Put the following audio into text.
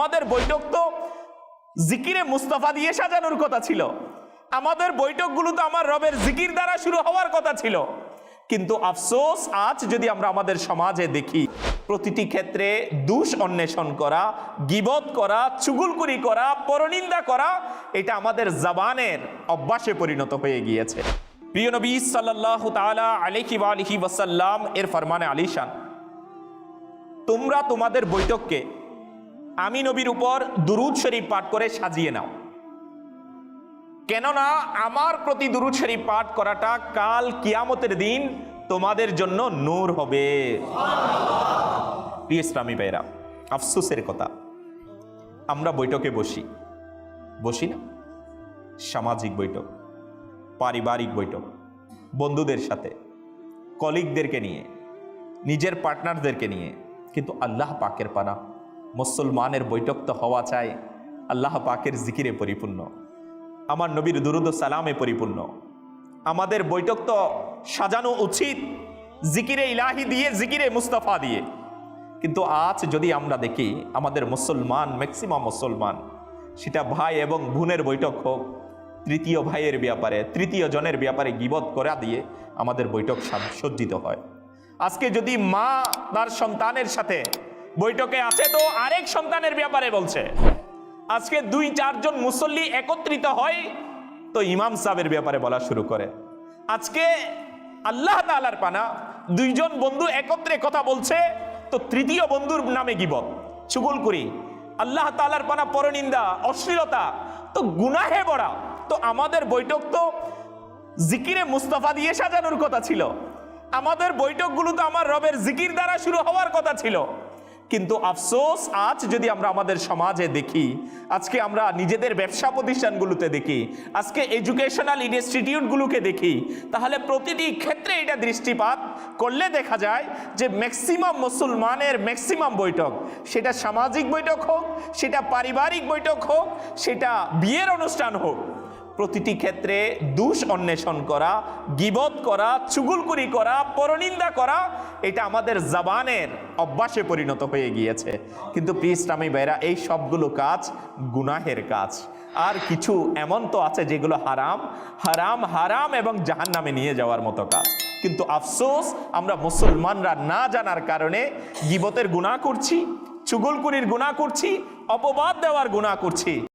আমাদের বৈঠক তো জিকিরে মুস্তাফা দিয়ে সাজানোর কথা ছিল। আমাদের বৈঠকগুলো তো আমার রবের জিকির দ্বারা শুরু হওয়ার কথা ছিল। কিন্তু আফসোস, আজ যদি আমরা আমাদের সমাজে দেখি, প্রতিটি ক্ষেত্রে দুষ অন্বেষণ করা, গিবত করা, চুগুলকুরি করা, পরনিন্দা করা, এটা আমাদের জবানের অভ্যাসে পরিণত হয়ে গিয়েছে। প্রিয় নবী সাল্লাহ তালা আলহি আলহি ওয়াসাল্লাম, এর ফরমানে আলিশান, তোমরা তোমাদের বৈঠককে আমি নবীর উপর দুরুদ শরীফ পাঠ করে সাজিয়ে নাও। কেননা আমার প্রতি দুরুদ শরীফ পাঠ করাটা কাল কিয়ামতের দিন তোমাদের জন্য নূর হবে। প্রিয় ইসলামী ভাইরা আফসোসের কথা, আমরা বৈঠকে বসি। বসি না? সামাজিক বৈঠক, পারিবারিক বৈঠক, বন্ধুদের সাথে, কলিগদেরকে নিয়ে, নিজের পার্টনারদেরকে নিয়ে, কিন্তু আল্লাহ পাকের পানা মুসলমানের বৈঠক তো হওয়া চাই। আল্লাহ পাকের জিকিরে পরিপূর্ণ। আমার নবীর দুরুদ সালামে পরিপূর্ণ। আমাদের বৈঠক তো সাজানো উচিত, জিকিরে ইলাহি দিয়ে, জিকিরে মুস্তাফা দিয়ে। কিন্তু আজ যদি আমরা দেখি, আমাদের মুসলমান ম্যাক্সিমাম মুসলমান, সেটা ভাই এবং বোনের বৈঠক হোক, তৃতীয় ভাইয়ের ব্যাপারে, তৃতীয় জনের ব্যাপারে গিবত করা দিয়ে আমাদের বৈঠক সাজ- সজ্জিত হয়। আজকে যদি মা তার সন্তানের সাথে বৈঠকে আছে তো আরেক সন্তানের ব্যাপারে বলছে। আজকে দুই চারজন মুসল্লি একত্রিত হয় তো ইমাম সাহেবের ব্যাপারে বলা শুরু করে। আজকে আল্লাহ তালার পানা, দুইজন বন্ধু একত্রে কথা বলছে, তো তৃতীয় বন্ধুর নামে গিবত, চুগল করি। আল্লাহ তালার পানা পরনিন্দা, অশ্লীলতা, তো গুনাহে বড়া তো আমাদের বৈঠক তো জিকিরে মুস্তাফা দিয়ে সাজানোর কথা ছিল। আমাদের বৈঠকগুলো তো আমার রবের জিকির দ্বারা শুরু হওয়ার কথা ছিল। কিন্তু আফসোস, আজ যদি আমরা আমাদের সমাজে দেখি, আজকে আমরা নিজেদের ব্যবসা প্রতিষ্ঠানগুলোতে দেখি, আজকে এডুকেশনাল ইনস্টিটিউটগুলোকে দেখি, তাহলে প্রতিটি ক্ষেত্রে এটা দৃষ্টিপাত করলে দেখা যায় যে ম্যাক্সিমাম মুসলমানের ম্যাক্সিমাম বৈঠক, সেটা সামাজিক বৈঠক হোক, সেটা পারিবারিক বৈঠক হোক, সেটা বিয়ের অনুষ্ঠান হোক প্রতিটি ক্ষেত্রে দুষ অন্বেষণ করা গিবত করা, চুগুলকুরি করা, পরনিন্দা করা, এটা আমাদের জবানের অভ্যাসে পরিণত হয়ে গিয়েছে। কিন্তু প্রিয় ইসলামী ভাইরা এই সবগুলো কাজ গুনাহের কাজ। আর কিছু এমন তো আছে যেগুলো হারাম হারাম হারাম এবং জাহান নামে নিয়ে যাওয়ার মতো কাজ। কিন্তু আফসোস, আমরা মুসলমানরা না জানার কারণে গিবতের গুনাহ করছি, চুগলকুরির গুনাহ করছি, অপবাদ দেওয়ার গুনাহ করছি।